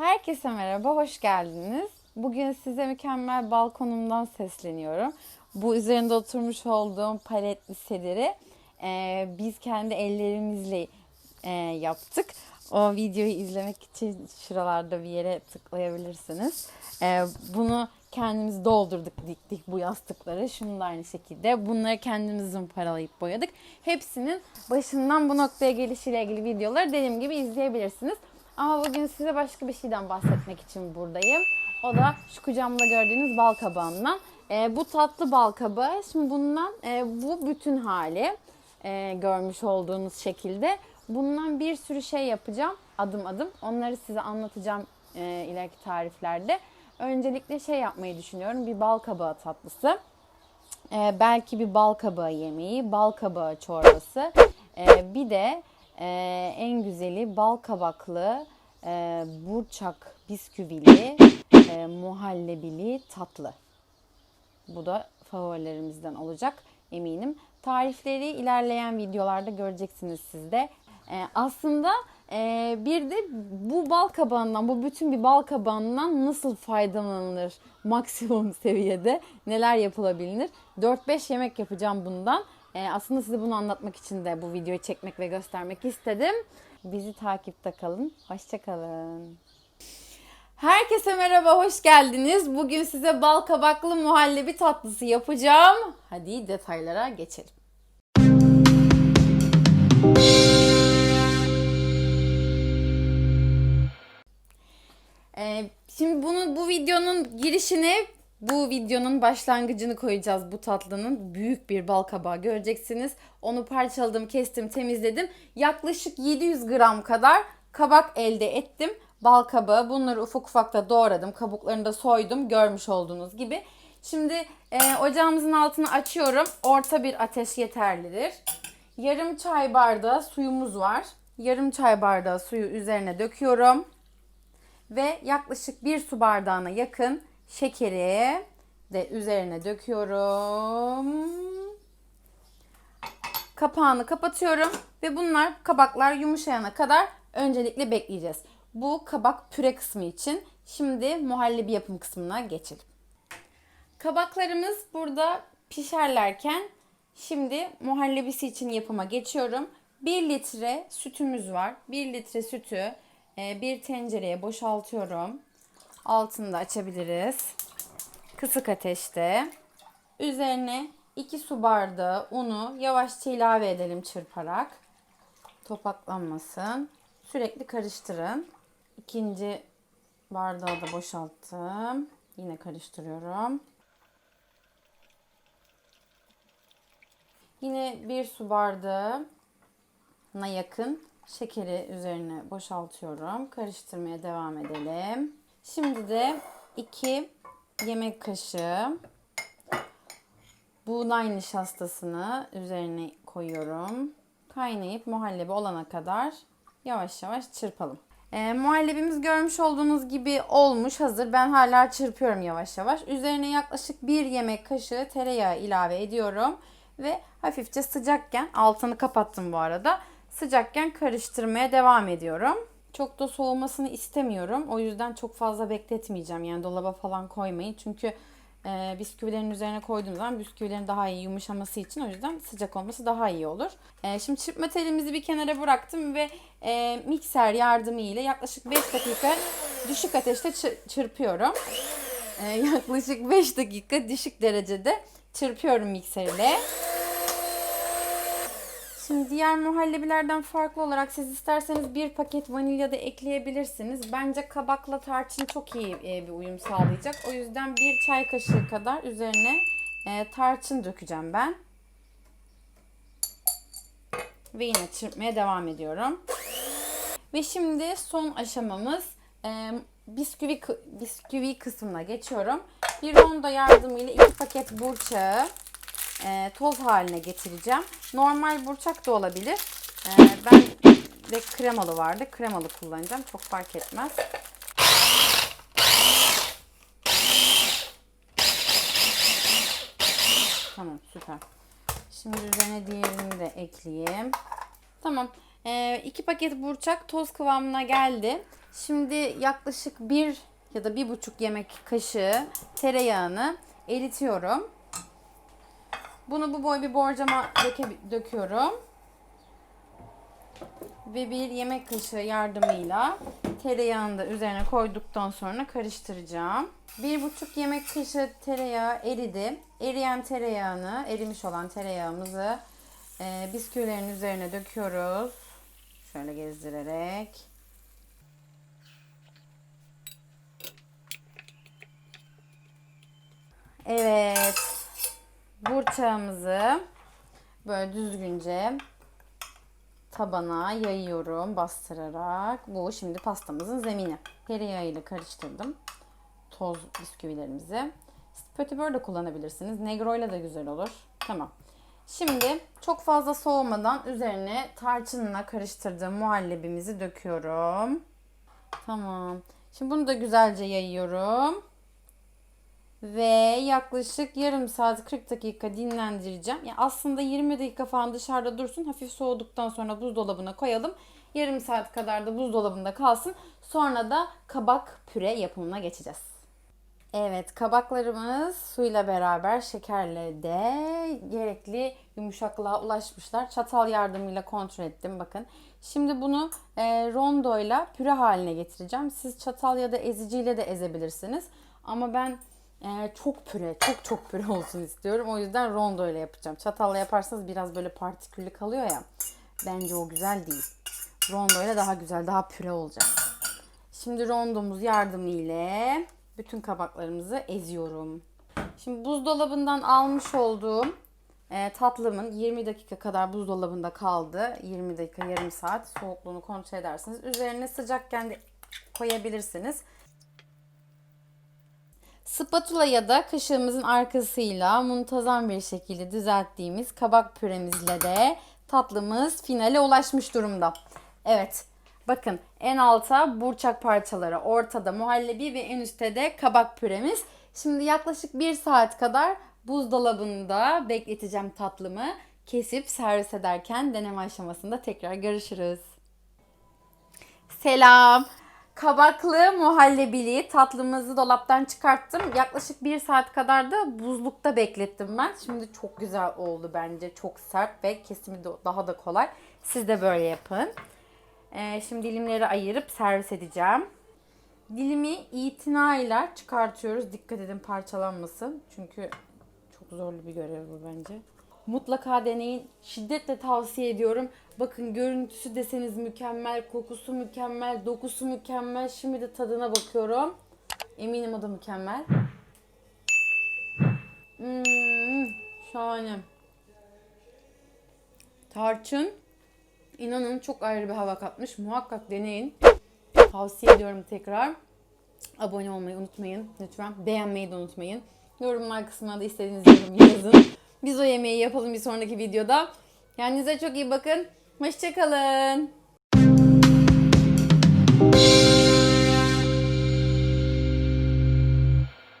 Herkese merhaba, hoş geldiniz. Bugün size mükemmel balkonumdan sesleniyorum. Bu üzerinde oturmuş olduğum paletli sediri e, biz kendi ellerimizle e, yaptık. O videoyu izlemek için şuralarda bir yere tıklayabilirsiniz. E, bunu kendimiz doldurduk, diktik bu yastıkları. Şunu da aynı şekilde. Bunları kendimiz zımparalayıp boyadık. Hepsinin başından bu noktaya gelişiyle ilgili videoları dediğim gibi izleyebilirsiniz. Ama bugün size başka bir şeyden bahsetmek için buradayım. O da şu kucağımda gördüğünüz bal kabağımdan. Ee, bu tatlı bal kabağı. Şimdi bundan e, bu bütün hali e, görmüş olduğunuz şekilde. Bundan bir sürü şey yapacağım adım adım. Onları size anlatacağım e, ileriki tariflerde. Öncelikle şey yapmayı düşünüyorum. Bir bal kabağı tatlısı. Ee, belki bir bal kabağı yemeği, bal kabağı çorbası. Ee, bir de e, en güzeli bal kabaklı, e, burçak bisküvili, e, muhallebili tatlı. Bu da favorilerimizden olacak eminim. Tarifleri ilerleyen videolarda göreceksiniz siz de. Ee, aslında e, bir de bu bal kabağından, bu bütün bir bal kabağından nasıl faydalanılır maksimum seviyede neler yapılabilir? 4-5 yemek yapacağım bundan. Ee, aslında size bunu anlatmak için de bu videoyu çekmek ve göstermek istedim. Bizi takipte kalın. Hoşçakalın. Herkese merhaba, hoş geldiniz. Bugün size bal kabaklı muhallebi tatlısı yapacağım. Hadi detaylara geçelim. Ee, şimdi bunu bu videonun girişini bu videonun başlangıcını koyacağız bu tatlının. Büyük bir bal kabağı göreceksiniz. Onu parçaladım, kestim, temizledim. Yaklaşık 700 gram kadar kabak elde ettim. Bal kabağı. Bunları ufak ufak da doğradım. Kabuklarını da soydum. Görmüş olduğunuz gibi. Şimdi e, ocağımızın altını açıyorum. Orta bir ateş yeterlidir. Yarım çay bardağı suyumuz var. Yarım çay bardağı suyu üzerine döküyorum ve yaklaşık bir su bardağına yakın şekeri de üzerine döküyorum. Kapağını kapatıyorum ve bunlar kabaklar yumuşayana kadar öncelikle bekleyeceğiz. Bu kabak püre kısmı için. Şimdi muhallebi yapım kısmına geçelim. Kabaklarımız burada pişerlerken şimdi muhallebisi için yapıma geçiyorum. 1 litre sütümüz var. 1 litre sütü e, bir tencereye boşaltıyorum. Altını da açabiliriz. Kısık ateşte. Üzerine 2 su bardağı unu yavaşça ilave edelim çırparak. Topaklanmasın. Sürekli karıştırın. İkinci bardağı da boşalttım. Yine karıştırıyorum. Yine bir su bardağına yakın şekeri üzerine boşaltıyorum. Karıştırmaya devam edelim. Şimdi de 2 yemek kaşığı buğday nişastasını üzerine koyuyorum. Kaynayıp muhallebi olana kadar yavaş yavaş çırpalım. E, muhallebimiz görmüş olduğunuz gibi olmuş hazır. Ben hala çırpıyorum yavaş yavaş. Üzerine yaklaşık 1 yemek kaşığı tereyağı ilave ediyorum. Ve hafifçe sıcakken altını kapattım bu arada. Sıcakken karıştırmaya devam ediyorum. Çok da soğumasını istemiyorum. O yüzden çok fazla bekletmeyeceğim. Yani dolaba falan koymayın. Çünkü e, bisküvilerin üzerine koyduğum zaman bisküvilerin daha iyi yumuşaması için o yüzden sıcak olması daha iyi olur. E, şimdi çırpma telimizi bir kenara bıraktım ve e, mikser yardımı ile yaklaşık 5 dakika düşük ateşte çır- çırpıyorum. E, yaklaşık 5 dakika düşük derecede çırpıyorum mikser ile. Şimdi diğer muhallebilerden farklı olarak siz isterseniz bir paket vanilya da ekleyebilirsiniz. Bence kabakla tarçın çok iyi e, bir uyum sağlayacak. O yüzden bir çay kaşığı kadar üzerine e, tarçın dökeceğim ben. Ve yine çırpmaya devam ediyorum. Ve şimdi son aşamamız e, bisküvi bisküvi kısmına geçiyorum. Bir ronda yardımıyla iki paket burçağı e, toz haline getireceğim. Normal burçak da olabilir. E, ben de kremalı vardı. Kremalı kullanacağım. Çok fark etmez. Tamam süper. Şimdi üzerine diğerini de ekleyeyim. Tamam. E, iki paket burçak toz kıvamına geldi. Şimdi yaklaşık bir ya da bir buçuk yemek kaşığı tereyağını eritiyorum. Bunu bu boy bir borcama döke- döküyorum. Ve bir yemek kaşığı yardımıyla tereyağını da üzerine koyduktan sonra karıştıracağım. Bir buçuk yemek kaşığı tereyağı eridi. Eriyen tereyağını, erimiş olan tereyağımızı e, bisküvilerin üzerine döküyoruz. Şöyle gezdirerek. Evet. Burçağımızı böyle düzgünce tabana yayıyorum bastırarak. Bu şimdi pastamızın zemini. Tereyağıyla karıştırdım. Toz bisküvilerimizi. Pötibör de kullanabilirsiniz. Negro'yla da güzel olur. Tamam. Şimdi çok fazla soğumadan üzerine tarçınla karıştırdığım muhallebimizi döküyorum. Tamam. Şimdi bunu da güzelce yayıyorum. Ve yaklaşık yarım saat 40 dakika dinlendireceğim. Yani aslında 20 dakika falan dışarıda dursun. Hafif soğuduktan sonra buzdolabına koyalım. Yarım saat kadar da buzdolabında kalsın. Sonra da kabak püre yapımına geçeceğiz. Evet kabaklarımız suyla beraber şekerle de gerekli yumuşaklığa ulaşmışlar. Çatal yardımıyla kontrol ettim bakın. Şimdi bunu e, rondoyla püre haline getireceğim. Siz çatal ya da eziciyle de ezebilirsiniz. Ama ben e, çok püre, çok çok püre olsun istiyorum. O yüzden rondo ile yapacağım. Çatalla yaparsanız biraz böyle partiküllü kalıyor ya. Bence o güzel değil. Rondo ile daha güzel, daha püre olacak. Şimdi rondomuz yardımıyla bütün kabaklarımızı eziyorum. Şimdi buzdolabından almış olduğum e, tatlımın 20 dakika kadar buzdolabında kaldı. 20 dakika, yarım saat soğukluğunu kontrol edersiniz. Üzerine sıcakken de koyabilirsiniz. Spatula ya da kaşığımızın arkasıyla muntazam bir şekilde düzelttiğimiz kabak püremizle de tatlımız finale ulaşmış durumda. Evet. Bakın en alta burçak parçaları, ortada muhallebi ve en üstte de kabak püremiz. Şimdi yaklaşık bir saat kadar buzdolabında bekleteceğim tatlımı. Kesip servis ederken deneme aşamasında tekrar görüşürüz. Selam. Kabaklı muhallebili tatlımızı dolaptan çıkarttım. Yaklaşık bir saat kadar da buzlukta beklettim ben. Şimdi çok güzel oldu bence. Çok sert ve kesimi de daha da kolay. Siz de böyle yapın. Ee, şimdi dilimleri ayırıp servis edeceğim. Dilimi itinayla çıkartıyoruz. Dikkat edin parçalanmasın. Çünkü çok zorlu bir görev bu bence. Mutlaka deneyin. Şiddetle tavsiye ediyorum. Bakın görüntüsü deseniz mükemmel, kokusu mükemmel, dokusu mükemmel. Şimdi de tadına bakıyorum. Eminim o da mükemmel. Hmm, şahane. Tarçın. İnanın çok ayrı bir hava katmış. Muhakkak deneyin. Tavsiye ediyorum tekrar. Abone olmayı unutmayın lütfen. Beğenmeyi de unutmayın. Yorumlar kısmına da istediğiniz yorum yazın. Biz o yemeği yapalım bir sonraki videoda. Kendinize çok iyi bakın. Hoşçakalın.